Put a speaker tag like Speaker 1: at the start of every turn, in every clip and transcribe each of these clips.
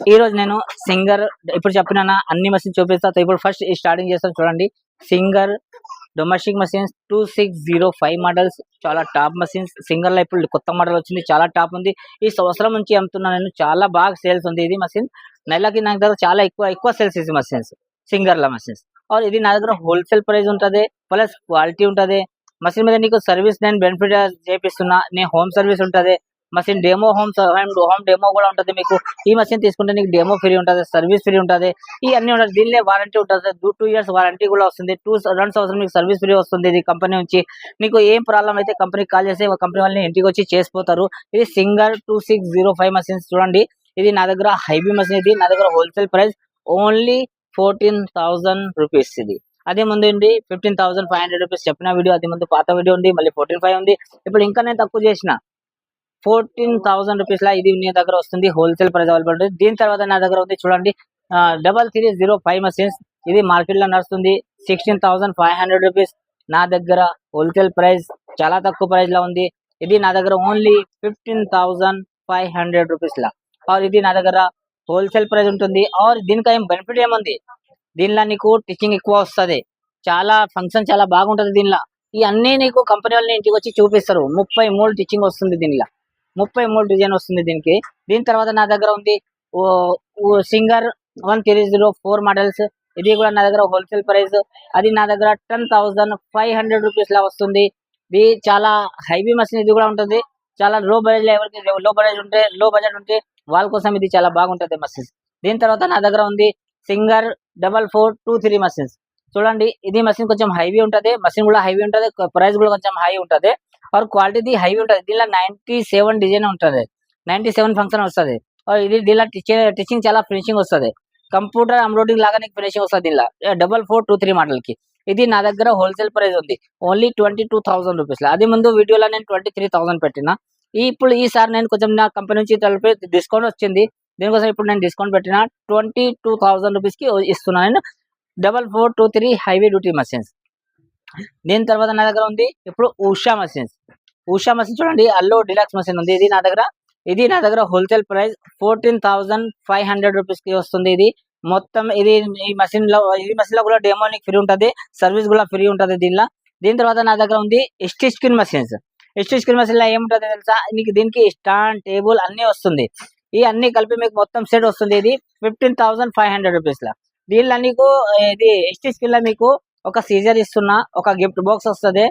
Speaker 1: ఈ రోజు నేను సింగర్ ఇప్పుడు చెప్పిన అన్ని మెషిన్ చూపిస్తాను ఇప్పుడు ఫస్ట్ స్టార్టింగ్ చేస్తాను చూడండి. Singer domestic machines two six zero five models చాలా టాప్ మెషిన్స్ సింగర్లో ఇప్పుడు కొత్త మోడల్ వచ్చింది చాలా టాప్ ఉంది. ఈ సంవత్సరం నుంచి అమ్ముతున్నాను నేను చాలా బాగా సేల్స్ ఉంది ఇది మెషిన్ నెలకి నాకు దగ్గర చాలా ఎక్కువ ఎక్కువ సేల్స్ ఇది మెషిన్స్ సింగర్ మెషిన్స్ ఆర్ ఇది నా దగ్గర హోల్సేల్ ప్రైస్ ఉంటది ప్లస్ క్వాలిటీ ఉంటది. మెషిన్ మీద నీకు సర్వీస్ నేను బెనిఫిట్ చేపిస్తున్నా నేను హోమ్ సర్వీస్ ఉంటుంది. Machine demo home home demo కూడా ఉంటుంది మీకు. ఈ మషిన్ తీసుకుంటే నీకు డెమో ఫ్రీ ఉంటది సర్వీస్ ఫ్రీ ఉంటది. ఈ అన్ని ఉంటది. దీనిలో వారంటీ ఉంటది. టూ ఇయర్స్ వారంటీ కూడా వస్తుంది. టూ రెండు సంవత్సరం మీకు సర్వీస్ ఫ్రీ వస్తుంది ఇది కంపెనీ నుంచి. మీకు ఏం ప్రాబ్లం అయితే కంపెనీకి కాల్ చేసి కంపెనీ వాళ్ళని ఇంటికి వచ్చి చేసిపోతారు. ఇది Singer two six zero five machines చూడండి. ఇది నా దగ్గర హైబీ మషిన్ ఇది. నా దగ్గర wholesale price only fourteen thousand rupees ఇది. అదే ముందు ఉంది fifteen thousand five hundred rupees చెప్పిన వీడియో అది ముందు పాత వీడియో ఉంది మళ్ళీ ఫోర్టీన్ ఫైవ్ ఉంది. ఇప్పుడు ఇంకా నేను తక్కువ చేసిన. ఫోర్టీన్ థౌసండ్ రూపీస్ లా ఇది మీ దగ్గర వస్తుంది హోల్సేల్ ప్రైస్ అవైలబుల్ ఉంటుంది. దీని తర్వాత నా దగ్గర ఉంది చూడండి. Double three zero five machines. ఇది మార్కెట్లో నడుస్తుంది. Sixteen thousand five hundred rupees. నా దగ్గర హోల్సేల్ ప్రైస్ చాలా తక్కువ ప్రైస్లో ఉంది. ఇది నా దగ్గర only fifteen thousand five hundred rupees law. Are ఇది నా దగ్గర హోల్సేల్ ప్రైస్ ఉంటుంది. ఆర్ దీనికి ఏం బెనిఫిట్ ఏముంది? దీనిలో నీకు టీచింగ్ ఎక్కువ వస్తుంది. చాలా ఫంక్షన్ చాలా బాగుంటది దీనిలో. ఈ అన్ని నీకు కంపెనీ వాళ్ళని ఇంటికి వచ్చి చూపిస్తారు. ముప్పై మూడు టీచింగ్ వస్తుంది దీనిలో. ముప్పై మూడు డిజైన్ వస్తుంది దీనికి. దీని తర్వాత నా దగ్గర ఉంది Singer one three zero four models. ఇది కూడా నా దగ్గర హోల్సేల్ ప్రైస్. అది నా దగ్గర ten thousand five hundred rupees లా వస్తుంది. ఇది చాలా హైవీ మషిన్ ఇది కూడా ఉంటుంది. చాలా లో బడ్జెట్ ఎవరికి లో బడ్జెట్ ఉంటే లో బడ్జెట్ ఉంటే వాళ్ళ కోసం ఇది చాలా బాగుంటది మషిన్స్ దీని తర్వాత నా దగ్గర ఉంది Singer double four two three machines. చూడండి ఇది మషిన్ కొంచెం హైవీ ఉంటుంది. మషిన్ కూడా హైవీ ఉంటది. ప్రైస్ కూడా కొంచెం హై ఉంటది. ఆర్ క్వాలిటీ హైవీ ఉంటది. దీనిలో నైన్టీ సెవెన్ డిజైన్ ఉంటది. నైన్టీ సెవెన్ ఫంక్షన్ వస్తుంది. ఇది దీనిలో టీచింగ్ చాలా ఫినిషింగ్ వస్తుంది. కంప్యూటర్ ఎంబ్రాయిడింగ్ లాగా నీకు ఫినిషింగ్ వస్తుంది దీనిలో. డబల్ ఫోర్ టూ త్రీ మోడల్కి. ఇది నా దగ్గర హోల్సేల్ ప్రైస్ ఉంది. Only twenty two thousand rupees అది ముందు వీడియోలో నేను ట్వంటీ త్రీ థౌసండ్ పెట్టిన. ఈ ఇప్పుడు ఈసారి నేను కొంచెం నా కంపెనీ నుంచి తలపి డిస్కౌంట్ వచ్చింది. దీనికోసం ఇప్పుడు నేను డిస్కౌంట్ పెట్టిన. ట్వంటీ టూ థౌసండ్ రూపీస్కి ఇస్తున్నాను. నేను double four two three heavy duty machines దీని తర్వాత నా దగ్గర ఉంది. ఇప్పుడు ఉషా మషిన్స్ ఉషా మషిన్ చూడండి అల్లో డిలాక్స్ మషిన్ ఉంది. ఇది నా దగ్గర ఇది నా దగ్గర wholesale price fourteen thousand five hundred రూపీస్కి వస్తుంది ఇది. మొత్తం ఇది ఈ మషిన్లో ఈ మషిన్లో కూడా డెమోనిక్ ఫ్రీ ఉంటది. సర్వీస్ కూడా ఫ్రీ ఉంటది దీనిలో. దీని తర్వాత నా దగ్గర ఉంది ST screen machines ST screen మషిన్లో ఏముంటది తెలుసా? నీకు దీనికి స్టాండ్ టేబుల్ అన్ని వస్తుంది. ఈ అన్ని కలిపి మీకు మొత్తం సెట్ వస్తుంది ఇది fifteen thousand five hundred rupees లా. దీనిలో నీకు ఇది ఎస్టీ స్కిల్లో మీకు ఒక సీజర్ ఇస్తున్నా ఒక గిఫ్ట్ బాక్స్ వస్తుంది.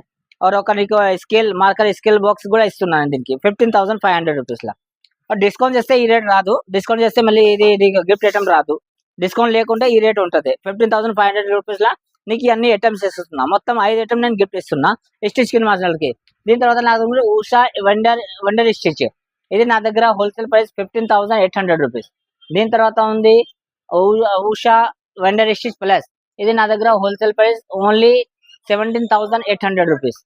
Speaker 1: ఆర్ ఒక నీకు స్కేల్ మార్కర్ స్కేల్ బాక్స్ కూడా ఇస్తున్నాను దీనికి. Fifteen thousand five hundred rupees లా. డిస్కౌంట్ చేస్తే ఈ రేట్ రాదు. డిస్కౌంట్ చేస్తే మళ్ళీ ఇది గిఫ్ట్ ఐటమ్ రాదు. డిస్కౌంట్ లేకుంటే ఈ రేట్ ఉంటుంది. Fifteen thousand five hundred rupees లా నీకు అన్ని ఐటమ్స్ ఇస్తున్నా. మొత్తం ఐదు ఐటమ్ నేను గిఫ్ట్ ఇస్తున్నా. స్టిచ్ కింద మాస్టర్ దీని తర్వాత నా దగ్గర ఉషా వండర్ వండర్ స్టిచ్ ఇది నా దగ్గర wholesale price fifteen thousand eight hundred rupees దీని తర్వాత ఉంది ఉషా వండర్ స్టిచ్ ప్లస్ ఇది నా దగ్గర wholesale price only seventeen thousand eight hundred rupees